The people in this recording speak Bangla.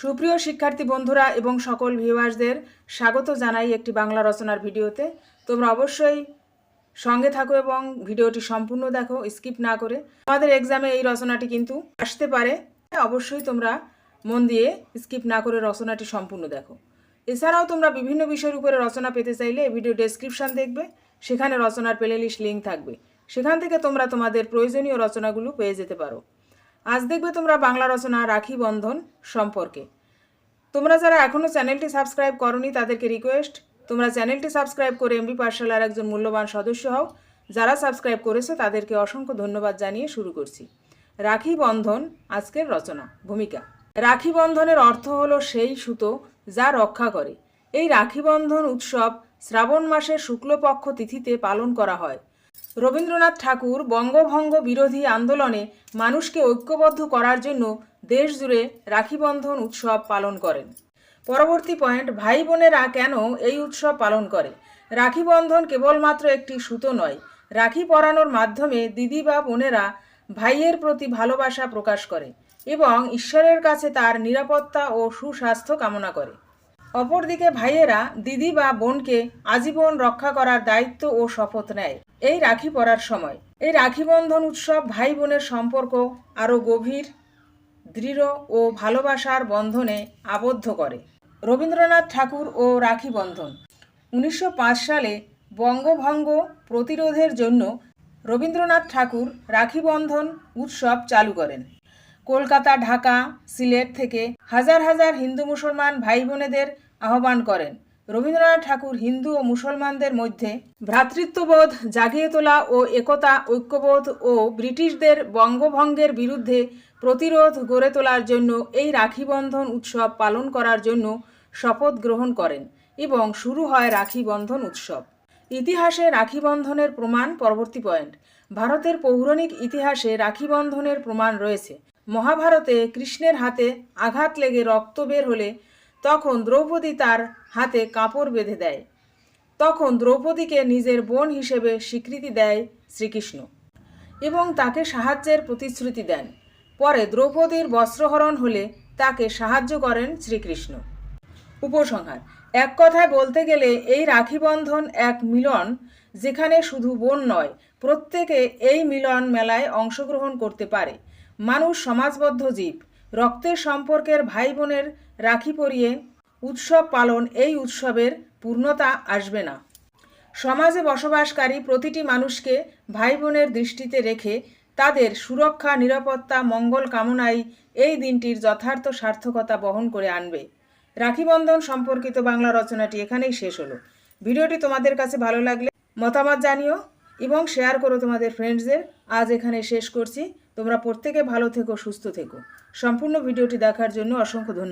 সুপ্রিয় শিক্ষার্থী বন্ধুরা এবং সকল ভিউয়ার্সদের স্বাগত জানাই একটি বাংলা রচনার ভিডিওতে। তোমরা অবশ্যই সঙ্গে থাকো এবং ভিডিওটি সম্পূর্ণ দেখো স্কিপ না করে। আমাদের এক্সামে এই রচনাটি কিন্তু আসতে পারে, অবশ্যই তোমরা মন দিয়ে স্কিপ না করে রচনাটি সম্পূর্ণ দেখো। এছাড়াও তোমরা বিভিন্ন বিষয়ের উপরে রচনা পেতে চাইলে ভিডিও ডেসক্রিপশন দেখবে, সেখানে রচনার প্লেলিস্ট লিঙ্ক থাকবে। সেখান থেকে তোমরা তোমাদের প্রয়োজনীয় রচনাগুলো পেয়ে যেতে পারো। আজ দেখবে তোমরা বাংলা রচনা রাখি বন্ধন সম্পর্কে। তোমরা যারা এখনও চ্যানেলটি সাবস্ক্রাইব করনি, তাদেরকে রিকোয়েস্ট তোমরা চ্যানেলটি সাবস্ক্রাইব করে এমবি পাঠশালার একজন মূল্যবান সদস্য হও। যারা সাবস্ক্রাইব করেছে, তাদেরকে অসংখ্য ধন্যবাদ জানিয়ে শুরু করছি। রাখি বন্ধন আজকের রচনা, ভূমিকা। রাখি বন্ধনের অর্থ হলো সেই সুতো যা রক্ষা করে। এই রাখি বন্ধন উৎসব শ্রাবণ মাসের শুক্লপক্ষ তিথিতে পালন করা হয়। রবীন্দ্রনাথ ঠাকুর বঙ্গভঙ্গ বিরোধী আন্দোলনে মানুষকে ঐক্যবদ্ধ করার জন্য দেশ জুড়ে রাখি বন্ধন উৎসব পালন করেন। পরবর্তী পয়েন্ট, ভাই বোনেরা কেন এই উৎসব পালন করে? রাখি বন্ধন কেবলমাত্র একটি সুতো নয়, রাখি পরানোর মাধ্যমে দিদি বা বোনেরা ভাইয়ের প্রতি ভালোবাসা প্রকাশ করে এবং ঈশ্বরের কাছে তার নিরাপত্তা ও সুস্বাস্থ্য কামনা করে। অপরদিকে ভাইয়েরা দিদি বা বোনকে আজীবন রক্ষা করার দায়িত্ব ও শপথ নেয়। এই রাখি পরার সময়। এই রাখি বন্ধন উৎসব ভাই বোনের সম্পর্ক আরও গভীর, দৃঢ় ও ভালোবাসার বন্ধনে আবদ্ধ করে। রবীন্দ্রনাথ ঠাকুর ও রাখি বন্ধন উনিশশো পাঁচ সালে বঙ্গভঙ্গ প্রতিরোধের জন্য রবীন্দ্রনাথ ঠাকুর রাখি বন্ধন উৎসব চালু করেন। কলকাতা, ঢাকা, সিলেট থেকে হাজার হাজার হিন্দু মুসলমান ভাই বোনেদের আহ্বান করেন। রবীন্দ্রনাথ ঠাকুর হিন্দু ও মুসলমানদের মধ্যে ভ্রাতৃত্ববোধ জাগিয়ে তোলা ও একতা, ঐক্যবোধ ও ব্রিটিশদের বঙ্গভঙ্গের বিরুদ্ধে প্রতিরোধ গড়ে তোলার জন্য এই রাখি বন্ধন উৎসব পালন করার জন্য শপথ গ্রহণ করেন এবং শুরু হয় রাখি বন্ধন উৎসব। ইতিহাসে রাখি বন্ধনের প্রমাণ পরবর্তী পয়েন্ট। ভারতের পৌরাণিক ইতিহাসে রাখি বন্ধনের প্রমাণ রয়েছে। মহাভারতে কৃষ্ণের হাতে আঘাত লেগে রক্ত বের হলে তখন দ্রৌপদী তার হাতে কাপড় বেঁধে দেয়। তখন দ্রৌপদীকে নিজের বোন হিসেবে স্বীকৃতি দেয় শ্রীকৃষ্ণ এবং তাকে সাহায্যের প্রতিশ্রুতি দেন। পরে দ্রৌপদীর বস্ত্রহরণ হলে তাকে সাহায্য করেন শ্রীকৃষ্ণ। উপসংহার, এক কথায় বলতে গেলে এই রাখি বন্ধন এক মিলন, যেখানে শুধু বোন নয়, প্রত্যেকে এই মিলন মেলায় অংশগ্রহণ করতে পারে। মানুষ সমাজবদ্ধ জীব। রক্তের সম্পর্কের ভাই বোনের রাখি পরিয়ে উৎসব পালন এই উৎসবের পূর্ণতা আসবে না। সমাজে বসবাসকারী প্রতিটি মানুষকে ভাই বোনের দৃষ্টিতে রেখে তাদের সুরক্ষা, নিরাপত্তা, মঙ্গল কামনাই এই দিনটির যথার্থ সার্থকতা বহন করে আনবে। রাখিবন্ধন সম্পর্কিত বাংলা রচনাটি এখানেই শেষ হলো। ভিডিওটি তোমাদের কাছে ভালো লাগলে মতামত জানিও এবং শেয়ার করো তোমাদের ফ্রেন্ডসদের আজ এখানে শেষ করছি। তোমরা প্রত্যেকে ভালো থেকো সুস্থ থেকো। সম্পূর্ণ ভিডিওটি দেখার জন্য অসংখ্য ধন্যবাদ।